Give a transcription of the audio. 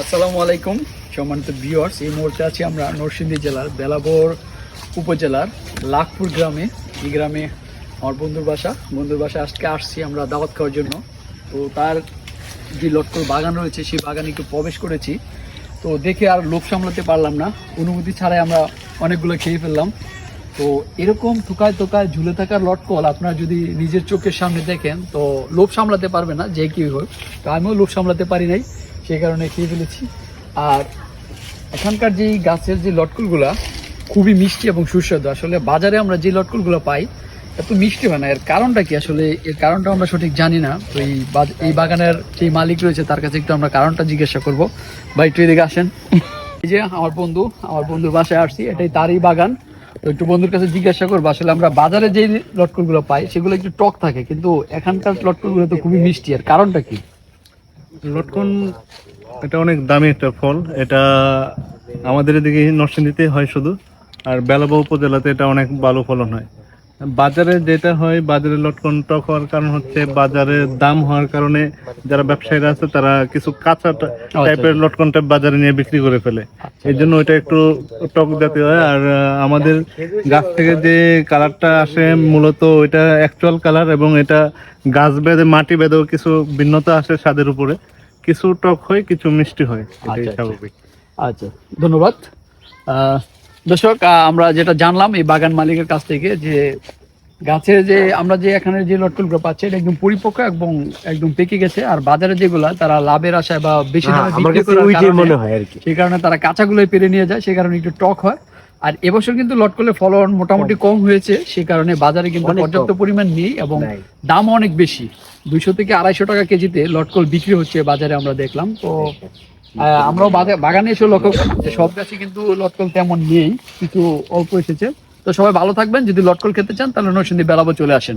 আসসালামু আলাইকুম, সম্মানিত ভিউয়ার্স এই মুহূর্তে আছি আমরা নরসিংদী জেলার বেলাবর উপজেলার লাখপুর গ্রামে। এই গ্রামে আমার বন্ধুর বাসা। বন্ধুর বাসা আজকে আসছি আমরা দাওয়াত খাওয়ার জন্য। তো তার যে লটকল বাগান রয়েছে, সেই বাগানে একটু প্রবেশ করেছি। তো দেখে আর লোভ সামলাতে পারলাম না। অনুমতি ছাড়াই আমরা অনেকগুলো খেয়ে ফেললাম। তো এরকম থোকায় তোকায় ঝুলে থাকার লটকল আপনারা যদি নিজের চোখের সামনে দেখেন, তো লোভ সামলাতে পারবে না, যে কি হোক। তো আমিও লোভ সামলাতে পারি নাই। সেই কারণে খেয়ে ফেলেছি। আর এখানকার যে গাছের যে লটকলগুলা, খুবই মিষ্টি এবং সুস্বাদু। আসলে বাজারে আমরা যে লটকলগুলো পাই, এত মিষ্টি হয় না। এর কারণটা কি? আসলে এর কারণটা আমরা সঠিক জানি না। তো এই এই বাগানের যে মালিক রয়েছে, তার কাছে একটু আমরা কারণটা জিজ্ঞাসা করব। ভাই, একটু এদিকে আসেন। এই যে আমার বন্ধু, আমার বন্ধুর বাসায় আসছি। এটাই তারই বাগান। তো একটু বন্ধুর কাছে জিজ্ঞাসা করব। আসলে আমরা বাজারে যে লটকলগুলো পাই, সেগুলো একটু টক থাকে, কিন্তু এখানকার লটকলগুলো তো খুবই মিষ্টি। এর কারণটা কি? লটকন, এটা অনেক দামি একটা ফল। এটা আমাদের এদিকে নরসিংদীতে হয় শুধু। আর বেলাবা উপজেলাতে এটা অনেক ভালো ফলন হয়। বাজারে যেটা হয় বাজারে লটকন টক হওয়ার কারণ হচ্ছে বাজারে দাম হওয়ার কারণে যারা ব্যবসায়ীরা আছে তারা কিছু কাঁচা টাইপের লটকনটা বাজারে নিয়ে বিক্রি করে ফেলে। এই জন্য ওইটা একটু টক জাতীয় হয়। আর আমাদের গাছ থেকে যে কালারটা আসে মূলত ওইটা অ্যাকচুয়াল কালার এবং এটা গাছ বেঁধে মাটি বেঁধেও কিছু ভিন্নতা আসে স্বাদের উপরে। কিছু টক হয় কিছু মিষ্টি হয়। এটাই আচ্ছা, আচ্ছা। স্বাভাবিক। আচ্ছা ধন্যবাদ। আহ, দর্শক আমরা যেটা জানলাম এই বাগান মালিকের কাছ থেকে যে গাছের যে আমরা যে এখানে যে লটকলগুলো পাচ্ছি এটা একদম পরিপক্ক এবং একদম পেকে গেছে। আর বাজারে যেগুলা তারা লাভের আশায় বা বেশি হ্যাঁ, মনে হয় আর কি। সেই কারণে তারা কাঁচাগুলোই পেরে নিয়ে যায় সেই কারণে একটু টক হয়। আর এবছর কিন্তু লটকলের ফলন মোটামুটি কম। হয়েছে সেই কারণে বাজারে কিন্তু পর্যাপ্ত পরিমাণ নেই এবং দাম অনেক বেশি। দুইশো থেকে আড়াইশো টাকা কেজিতে লটকল বিক্রি হচ্ছে বাজারে আমরা দেখলাম। তো আমরাও বাগানে এসে লক্ষ্য সব গাছে কিন্তু লটকল তেমন নেই, কিছু অল্প এসেছে। তো সবাই ভালো থাকবেন, যদি লটকল খেতে চান, তাহলে নরসিংদী বেলাবো চলে আসেন।